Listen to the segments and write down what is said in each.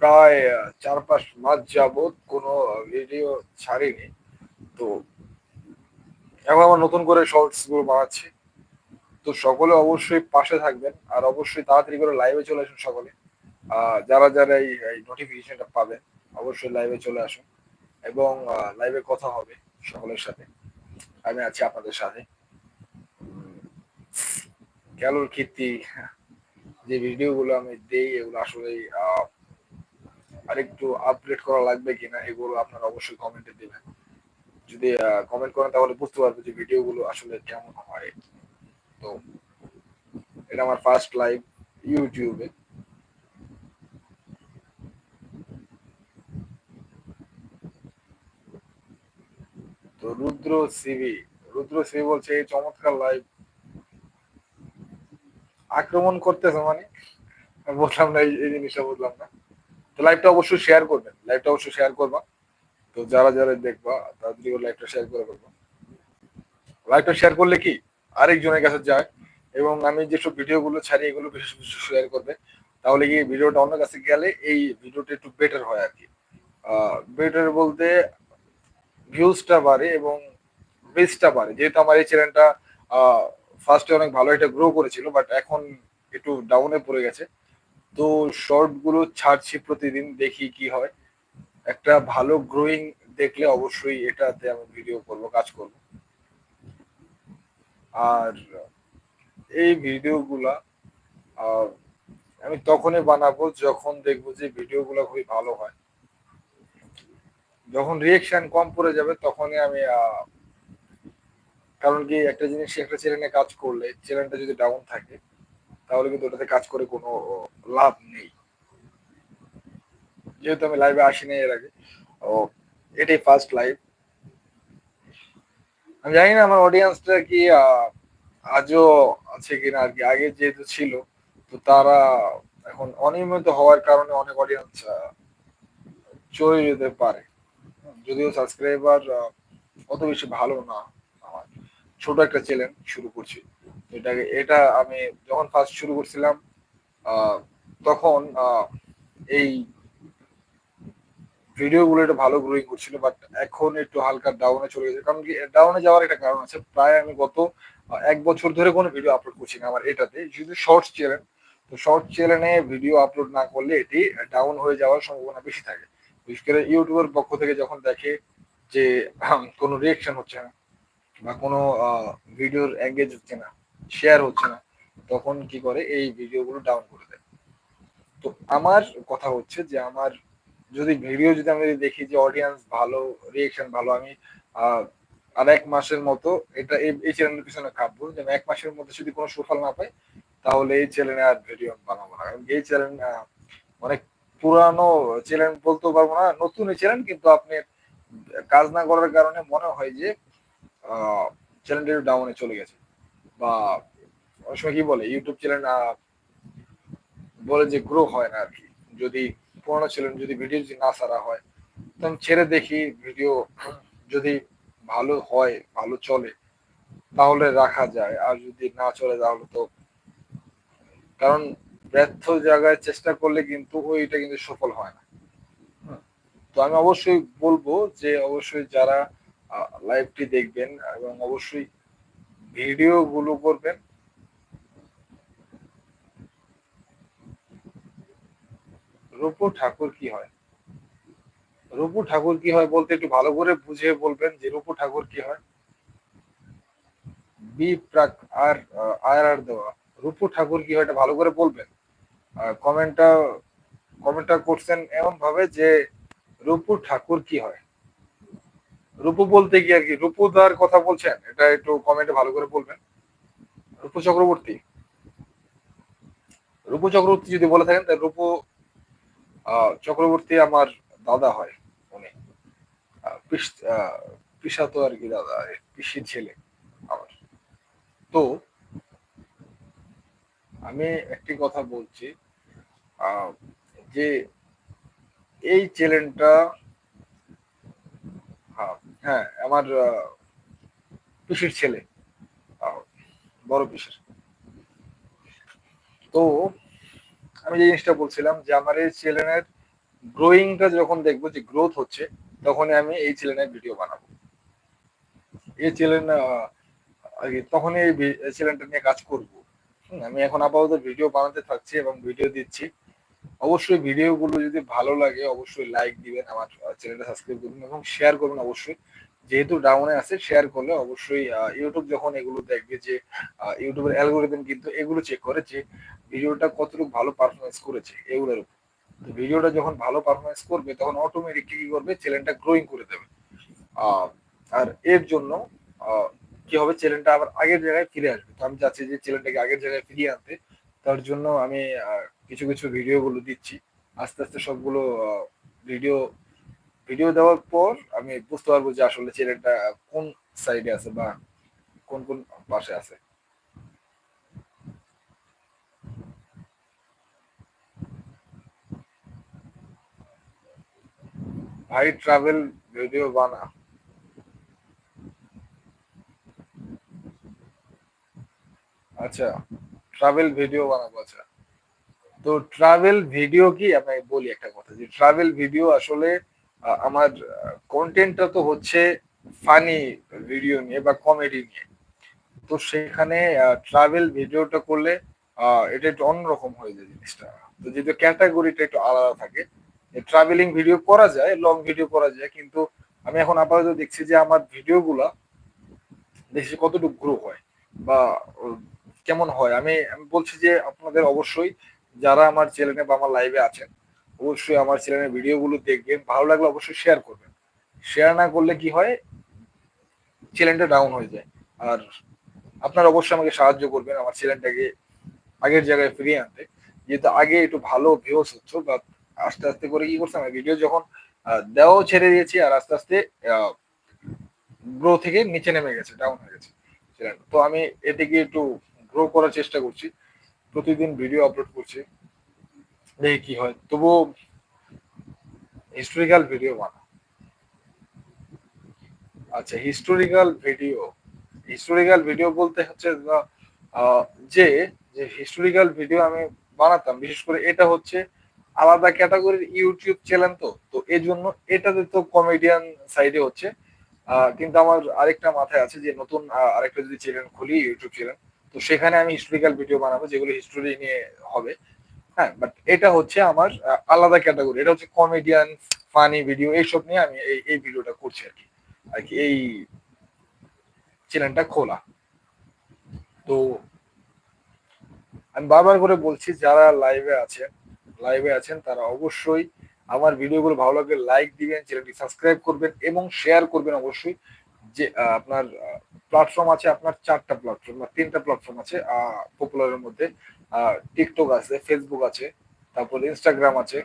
প্রায় চার পাঁচ মাস যাবত কোনো ভিডিও ছাড়িনি। তো এখন আমার নতুন করে শর্টসগুলো বানাচ্ছি। তো সকলে অবশ্যই পাশে থাকবেন আর অবশ্যই তাড়াতাড়ি করে লাইভে চলে আসুন সকলে। যারা যারা এই নোটিফিকেশনটা পাবেন, অবশ্যই লাইভে চলে আসুন এবং লাইভে কথা হবে সকলের সাথে। আমি আছি আপনাদের সাথে। ক্যালোর কীর্তি, যে ভিডিওগুলো আমি দেই, এগুলো আসলে আরেকটু আপডেট করা লাগবে কিনা এগুলো আপনারা অবশ্যই কমেন্টে দেবেন। যদি কমেন্ট করেন তাহলে বুঝতে পারব যে ভিডিওগুলো আসলে কেমন হয়। তো, এটা আমার ফার্স্ট লাইভ ইউটিউবে তো রুদ্র সিভি রুদ্র সিভি বলছে, এই চমৎকার লাইভ আক্রমণ করতেছে মানে বললাম না, এই জিনিসটা বললাম না। তো লাইভটা অবশ্যই শেয়ার করবেন লাইভটা অবশ্যই শেয়ার করবা। তো যারা যারা দেখবা, তাড়াতাড়ি লাইভটা শেয়ার করে ফেলবা। লাইভটা শেয়ার করলে কি? আরেকজনের কাছে যায় এবং আমি যেসব ভিডিওগুলো ছাড়ি, এগুলো বেশি বেশি শেয়ার করবে। তাহলে কি ভিডিওটা অন্য কাছে গেলে এই ভিডিওটা একটু বেটার হয় আর কি। বেটার বলতে ভিউজটা বাড়ে এবং রিচটা বাড়ে। যেহেতু আমার এই চ্যানেলটা ফার্স্টে অনেক ভালো একটা গ্রো করেছিল বাট এখন একটু ডাউনে পড়ে গেছে। তো শর্টগুলো ছাড়ছি প্রতিদিন, দেখি কি হয়। একটা ভালো গ্রোয়িং দেখলে অবশ্যই এটাতে আমি ভিডিও করব, কাজ করব। আর এই ভিডিওগুলা আমি তখনই বানাবো যখন দেখব যে ভিডিওগুলো খুবই ভালো হয়। যখন রিয়েকশন কম পড়ে যাবে তখনই আমি কারণ কি একটা জিনিস একটা চ্যানেলে কাজ করলে চ্যানেলটা যদি ডাউন থাকে তাহলে কিন্তু ওটাতে কাজ করে কোনো লাভ নেই। যেহেতু আমি লাইভে আসিনি এর আগে, ও, এটাই ফার্স্ট লাইভ আমি জানি না আমার অডিয়েন্সটা কি আজও আছে কিনা আর কি, আগে যেহেতু ছিল, তো তারা এখন অনিয়মিত হওয়ার কারণে অনেক অডিয়েন্স চলে যেতে পারে। যদিও সাবস্ক্রাইবার অত বেশি ভালো না আমার। ছোট একটা চ্যানেল শুরু করছি। এটাকে, এটা আমি যখন ফার্স্ট শুরু করছিলাম তখন এই ভিডিওগুলো একটু ভালো গ্রোয়িং করছিল বাট এখন একটু হালকা ডাউনে চলে গেছে। কারণ কি ডাউনে যাওয়ার একটা কারণ আছে, প্রায় আমি গত এক বছর ধরে কোনো ভিডিও আপলোড করছি না আমার এটাতে। যেহেতু শর্টস চ্যানেল তো শর্ট চ্যানেলে ভিডিও আপলোড না করলে এটি ডাউন হয়ে যাওয়ার সম্ভাবনা বেশি থাকে। বিশেষ করে ইউটিউবের পক্ষ থেকে যখন দেখে যে কোনো রিয়েকশন হচ্ছে না বা কোনো ভিডিওর এঙ্গেজ হচ্ছে না শেয়ার হচ্ছে না, তখন কি করে? এই ভিডিওগুলো ডাউন করে দেয়। তো আমার কথা হচ্ছে যে, আমার যদি ভিডিও যদি আমি দেখি যে অডিয়েন্স ভালো রিয়েকশন ভালো, আমি আর এক মাসের মতো এটা এই- চ্যানেলের পিছনে খাটবো যে এক মাসের মধ্যে যদি কোনো সুফল না পাই, তাহলে এই চ্যানেলে আর ভিডিও বানাবো না। কারণ এই চ্যানেল অনেক পুরানো চ্যানেল বলতেও পারব না, নতুন চ্যানেল কিন্তু আপনি কাজ না করার কারণে মনে হয় যে চ্যানেলটা ডাউনে চলে গেছে। বা অনেক কি বলে ইউটিউব চ্যানেল বলে যে গ্রো হয় না আর কি যদি পুরোনো চ্যানেল যদি ভিডিও যদি না সারা হয় তো আমি ছেড়ে দেখি ভিডিও যদি ভালো হয়, ভালো চলে, তাহলে রাখা যায়। আর যদি না চলে তাহলে তো কারণ ব্যর্থ জায়গায় চেষ্টা করলে কিন্তু ওইটা কিন্তু সফল হয় না। তো আমি অবশ্যই বলব যে, অবশ্যই যারা লাইভটি দেখবেন এবং অবশ্যই ভিডিও গুলো করবেন। রূপু ঠাকুর কি হয়? রূপু ঠাকুর কি হয় বলতে একটু ভালো করে বুঝে বলবেন যে রূপু ঠাকুর কি হয়? বি প্রাক আর আর আর দেওয়া। রূপু ঠাকুর কি হয় এটা ভালো করে বলবেন। কমেন্টটা কমেন্টটা করছেন এমন ভাবে যে রূপু ঠাকুর কি হয়? রূপু বলতে কি আর কি রূপুদার কথা বলছেন এটা একটু কমেন্টে ভালো করে বলবেন। রূপু চক্রবর্তী। রূপু চক্রবর্তী যদি বলে থাকেন তাহলে রূপু চক্রবর্তী আমার দাদা হয় উনি। পিস- আহ, আর কি দাদা পিসির ছেলে আমার। তো আমি একটি কথা বলছি যে এই চ্যানেলটা হ্যাঁ, আমার পিসির ছেলে বড় পিসির। তো আমি যে জিনিসটা বলছিলাম যে আমার এই গ্রোয়িংটা যখন দেখব যে গ্রোথ হচ্ছে তখনই আমি এই চ্যানেলের ভিডিও বানাবো। এই চ্যানেল তখনই এই চ্যানেলটা নিয়ে কাজ করব। আমি এখন আপাতত ভিডিও বানাতে থাকছি এবং ভিডিও দিচ্ছি। অবশ্যই ভিডিওগুলো যদি ভালো লাগে অবশ্যই লাইক দিবেন আমার চ্যানেলটা সাবস্ক্রাইব করবেন এবং শেয়ার করবেন অবশ্যই। যেহেতু ডাউনে আছে শেয়ার করলে অবশ্যই ইউটিউব যখন এগুলো দেখবে যে ইউটিউবের অ্যালগোরিদম কিন্তু এগুলো চেক করে যে ভিডিওটা কতটুকু ভালো পারফরমেন্স করেছে এগুলোর উপর। তো ভিডিওটা যখন ভালো পারফরমেন্স করবে, তখন অটোমেটিক কি করবে? চ্যানেলটা গ্রোয়িং করে দেবে। আর এর জন্য কি হবে? চ্যানেলটা আবার আগের জায়গায় ফিরে আসবে। তো আমি চাচ্ছি যে চ্যানেলটাকে আগের জায়গায় ফিরিয়ে আনতে। তার জন্য আমি কিছু কিছু ভিডিওগুলো দিচ্ছি। আস্তে আস্তে সবগুলো ভিডিও ভিডিও দেওয়ার পর আমি বুঝতে পারব যে আসলে চ্যানেলটা কোন সাইডে আছে বা কোন কোন পাশে আছে। ভাই ট্রাভেল ভিডিও বানা। আচ্ছা ট্রাভেল ভিডিও বানাবো আচ্ছা। তো ট্রাভেল ভিডিও কি? আপনাকে বলি একটা কথা যে ট্রাভেল ভিডিও আসলে আমার কন্টেন্টটা তো হচ্ছে ফানি ভিডিও নিয়ে বা কমেডি নিয়ে। তো সেখানে ট্রাভেল ভিডিওটা করলে এটা একটু অন্যরকম হয়ে যায় জিনিসটা। তো যেহেতু ক্যাটাগরিটা একটু আলাদা থাকে ট্রাভেলিং ভিডিও করা যায় লং ভিডিও করা যায়, কিন্তু আমি এখন আপাতত দেখছি যে আমার ভিডিওগুলা দেখছি কতটুকু গ্রো হয় বা কেমন হয়। আমি আমি বলছি যে আপনাদের অবশ্যই যারা আমার চ্যানেলে বা আমার লাইভে আছেন অবশ্যই আমার চ্যানেলের ভিডিওগুলো দেখবেন। ভালো লাগলে অবশ্যই শেয়ার করবেন। শেয়ার না করলে কি হয়? চ্যানেলটা ডাউন হয়ে যায়। আর আপনারা অবশ্যই আমাকে সাহায্য করবেন আমার চ্যানেলটাকে আগের জায়গায় ফিরিয়ে আনতে। যেহেতু আগে একটু ভালো ভিউস হচ্ছে বা আস্তে আস্তে করে কি করছে আমি ভিডিও যখন দেওয়াও ছেড়ে দিয়েছি আর আস্তে আস্তে গ্রো থেকে নিচে নেমে গেছে ডাউন হয়ে গেছে তো আমি এটিকে একটু গ্রো করার চেষ্টা করছি। প্রতিদিন ভিডিও আপলোড করছি। দেখি কি হয়, তবুও হিস্টোরিক্যাল ভিডিও বানা আচ্ছা হিস্টোরিক্যাল ভিডিও হিস্টোরিক্যাল ভিডিও বলতে হচ্ছে যে যে হিস্টোরিক্যাল ভিডিও আমি বানাতাম, বিশেষ করে এটা হচ্ছে আলাদা ক্যাটাগরির ইউটিউব চ্যানেল তো তো এই জন্য এটাতে তো কমেডিয়ান সাইডে হচ্ছে। কিন্তু আমার আরেকটা মাথায় আছে যে, নতুন আরেকটা যদি চ্যানেল খুলি ইউটিউব চ্যানেল তো সেখানে আমি হিস্টোরিক্যাল ভিডিও বানাবো, যেগুলো হিস্টোরি নিয়ে হবে। হ্যাঁ বাট এটা হচ্ছে আমার আলাদা ক্যাটাগরি এটা হচ্ছে কমেডিয়ান ফানি ভিডিও এইসব নিয়ে আমি এই এই ভিডিওটা করছি আর কি। আর কি এই চ্যানেলটা খোলা। তো আমি বারবার করে বলছি, যারা লাইভে আছেন লাইভে আছেন, তারা অবশ্যই আমার ভিডিওগুলো ভালো লাগলে লাইক দিবেন চ্যানেলটি সাবস্ক্রাইব করবেন এবং শেয়ার করবেন অবশ্যই। যে আপনার প্ল্যাটফর্ম আছে আপনার চারটা প্ল্যাটফর্ম বা তিনটা প্ল্যাটফর্ম আছে পপুলারের মধ্যে। টিকটক আছে ফেসবুক আছে, তারপর ইনস্টাগ্রাম আছে।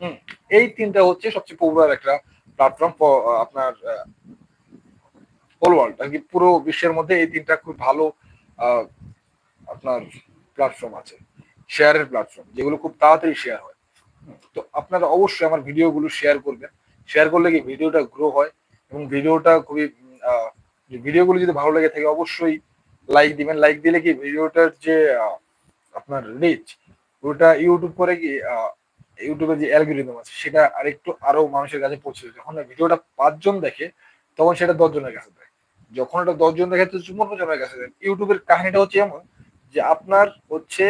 হুম, এই তিনটা হচ্ছে সবচেয়ে পপুলার একটা প্ল্যাটফর্ম আপনার হোল ওয়ার্ল্ড আর কি পুরো বিশ্বের মধ্যে এই তিনটা খুব ভালো আপনার প্ল্যাটফর্ম আছে শেয়ারের প্ল্যাটফর্ম যেগুলো খুব তাড়াতাড়ি শেয়ার হয়। তো আপনারা অবশ্যই আমার ভিডিওগুলো শেয়ার করবেন। শেয়ার করলে কি ভিডিওটা গ্রো হয়, এবং ভিডিওটা খুবই ভিডিওগুলো যদি ভালো লেগে থাকে, অবশ্যই লাইক দিবেন। লাইক দিলে কি ভিডিওটার যে আপনার রিচ ওটা ইউটিউব করে কি ইউটিউবের যে অ্যালগোরিদম আছে, সেটা আরেকটু আরও মানুষের কাছে পৌঁছে যখন ভিডিওটা পাঁচজন দেখে, তখন সেটা দশজনের কাছে দেয়। যখন এটা দশজন দেখে, তো চুম্বন জনের কাছে দেয়। ইউটিউবের কাহিনীটা হচ্ছে এমন যে, আপনার হচ্ছে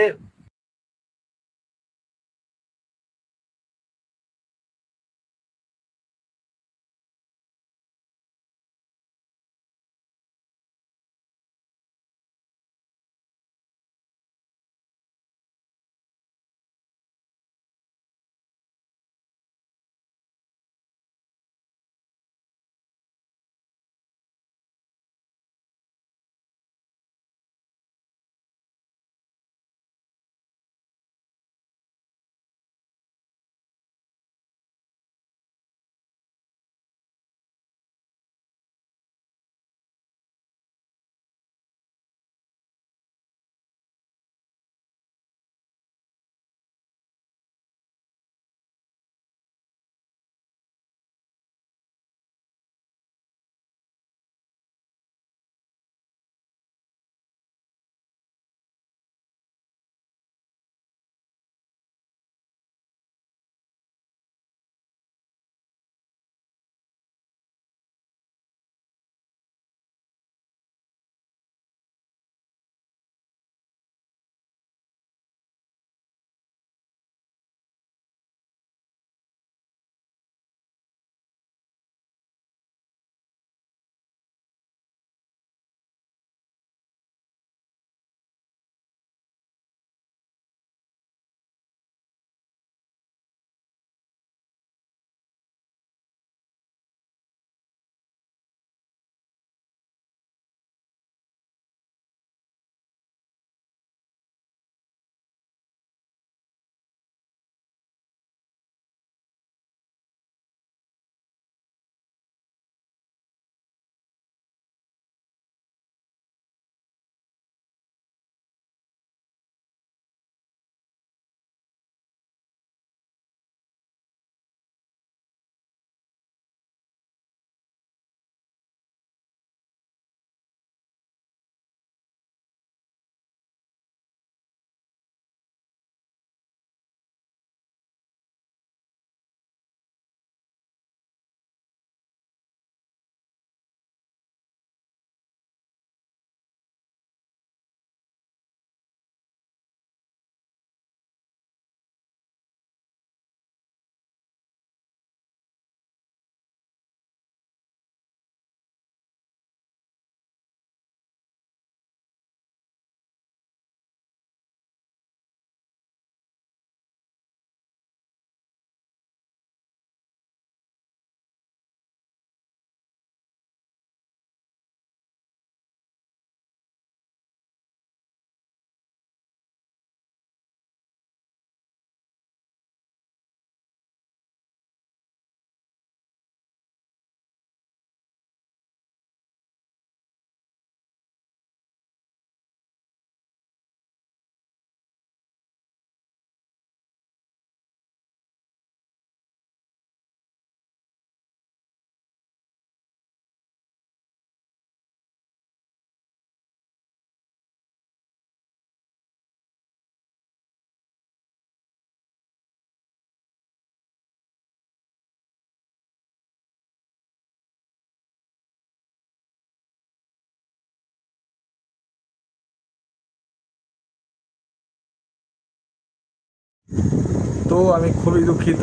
তো আমি খুবই দুঃখিত।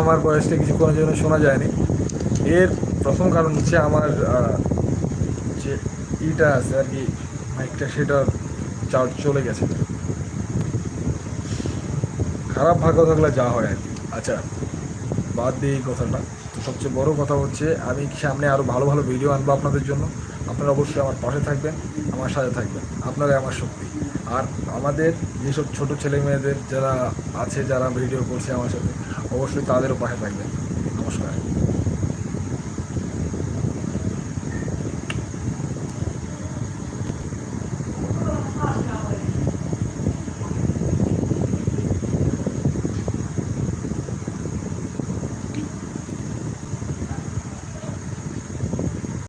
আমার বয়সটা কিছুক্ষণের জন্য শোনা যায়নি। এর প্রথম কারণ হচ্ছে আমার যে ইটা আছে আর কি, মাইকটা সেটা চার্জ চলে গেছে। খারাপ ভাগ্য থাকলে যা হয় আর কি। আচ্ছা বাদ দিয়ে এই কথাটা। সবচেয়ে বড় কথা হচ্ছে, আমি সামনে আরও ভালো ভালো ভিডিও আনব আপনাদের জন্য? আপনারা অবশ্যই আমার পাশে থাকবেন, আমার সাথে থাকবেন। আপনারাই আমার শক্তি। আর আমাদের যেসব ছোটো ছেলে মেয়েদের যারা আছে, যারা ভিডিও করছে আমার সাথে, অবশ্যই তাদেরও পাশে থাকবেন।